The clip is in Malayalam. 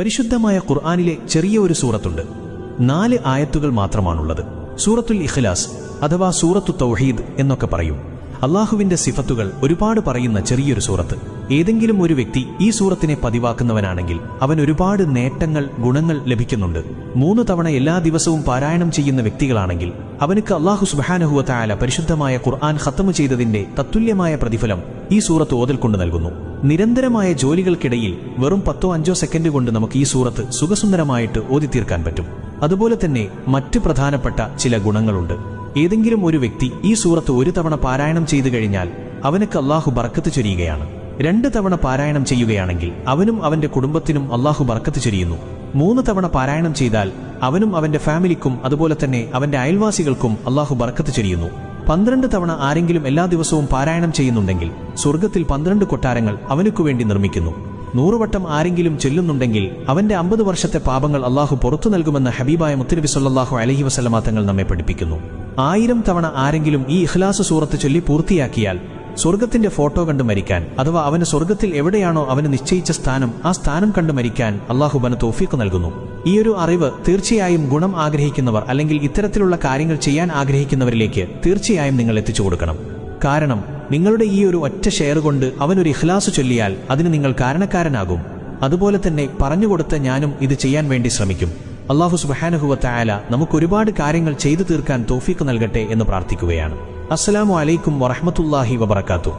പരിശുദ്ധമായ ഖുർആാനിലെ ചെറിയ ഒരു സൂറത്തുണ്ട്. നാല് ആയത്തുകൾ മാത്രമാണുള്ളത്. സൂറത്തുൽ ഇഖ്ലാസ് അഥവാ സൂറത്തു തൗഹീദ് എന്നൊക്കെ പറയും. അള്ളാഹുവിന്റെ സിഫത്തുകൾ ഒരുപാട് പറയുന്ന ചെറിയൊരു സൂറത്ത്. ഏതെങ്കിലും ഒരു വ്യക്തി ഈ സൂറത്തിനെ പതിവാക്കുന്നവനാണെങ്കിൽ അവൻ ഒരുപാട് നേട്ടങ്ങൾ ഗുണങ്ങൾ ലഭിക്കുന്നുണ്ട്. മൂന്ന് തവണ എല്ലാ ദിവസവും പാരായണം ചെയ്യുന്ന വ്യക്തികളാണെങ്കിൽ അവനുക്ക് അള്ളാഹു സുബാനഹുവത്തായാല പരിശുദ്ധമായ ഖുർആൻ ഖത്തമ് ചെയ്തതിന്റെ തത്തുല്യമായ പ്രതിഫലം ഈ സൂറത്ത് ഓതൽ കൊണ്ട് നൽകുന്നു. നിരന്തരമായ ജോലികൾക്കിടയിൽ വെറും പത്തോ അഞ്ചോ സെക്കൻഡ് കൊണ്ട് നമുക്ക് ഈ സൂറത്ത് സുഖസുന്ദരമായിട്ട് ഓതി തീർക്കാൻ പറ്റും. അതുപോലെ തന്നെ മറ്റ് പ്രധാനപ്പെട്ട ചില ഗുണങ്ങളുണ്ട്. ഏതെങ്കിലും ഒരു വ്യക്തി ഈ സൂറത്ത് ഒരു തവണ പാരായണം ചെയ്തു കഴിഞ്ഞാൽ അവനക്ക് അള്ളാഹു ബർക്കത്ത് ചൊരിയുകയാണ്. രണ്ട് തവണ പാരായണം ചെയ്യുകയാണെങ്കിൽ അവനും അവന്റെ കുടുംബത്തിനും അള്ളാഹു ബർക്കത്ത് ചൊരിയുന്നു. മൂന്ന് തവണ പാരായണം ചെയ്താൽ അവനും അവന്റെ ഫാമിലിക്കും അതുപോലെ തന്നെ അവന്റെ അയൽവാസികൾക്കും അള്ളാഹു ബർക്കത്ത് ചൊരിയുന്നു. പന്ത്രണ്ട് തവണ ആരെങ്കിലും എല്ലാ ദിവസവും പാരായണം ചെയ്യുന്നുണ്ടെങ്കിൽ സ്വർഗത്തിൽ പന്ത്രണ്ട് കൊട്ടാരങ്ങൾ അവനുക്കു വേണ്ടി നിർമ്മിക്കുന്നു. നൂറുവട്ടം ആരെങ്കിലും ചെല്ലുന്നുണ്ടെങ്കിൽ അവന്റെ അമ്പത് വർഷത്തെ പാപങ്ങൾ അള്ളാഹു പുറത്തു നൽകുമെന്ന് ഹബീബായ മുത്തനബി സല്ലാഹു അലഹി വസല്ലമ തങ്ങൾ നമ്മെ പഠിപ്പിക്കുന്നു. ആയിരം തവണ ആരെങ്കിലും ഈ ഇഖ്ലാസ് സൂറത്ത് ചൊല്ലി പൂർത്തിയാക്കിയാൽ സ്വർഗത്തിന്റെ ഫോട്ടോ കണ്ട് മരിക്കാൻ അഥവാ അവന് സ്വർഗത്തിൽ എവിടെയാണോ അവന് നിശ്ചയിച്ച സ്ഥാനം ആ സ്ഥാനം കണ്ട് മരിക്കാൻ അള്ളാഹുബന് തോഫീക്ക് നൽകുന്നു. ഈ ഒരു അറിവ് തീർച്ചയായും ഗുണം ആഗ്രഹിക്കുന്നവർ അല്ലെങ്കിൽ ഇത്തരത്തിലുള്ള കാര്യങ്ങൾ ചെയ്യാൻ ആഗ്രഹിക്കുന്നവരിലേക്ക് തീർച്ചയായും നിങ്ങൾ എത്തിച്ചു കൊടുക്കണം. കാരണം നിങ്ങളുടെ ഈ ഒരു ഒറ്റ ഷെയർ കൊണ്ട് അവനൊരു ഇഖ്ലാസ് ചൊല്ലിയാൽ അതിന് നിങ്ങൾ കാരണക്കാരനാകും. അതുപോലെ തന്നെ പറഞ്ഞുകൊടുത്ത ഞാനും ഇത് ചെയ്യാൻ വേണ്ടി ശ്രമിക്കും. അള്ളാഹു സുബാനഹുവത്തായാല നമുക്ക് ഒരുപാട് കാര്യങ്ങൾ ചെയ്തു തീർക്കാൻ തോഫീക്ക് നൽകട്ടെ എന്ന് പ്രാർത്ഥിക്കുകയാണ്. അസ്സലാമു അലൈക്കും വറഹമത്തല്ലാഹി വബർക്കാത്തു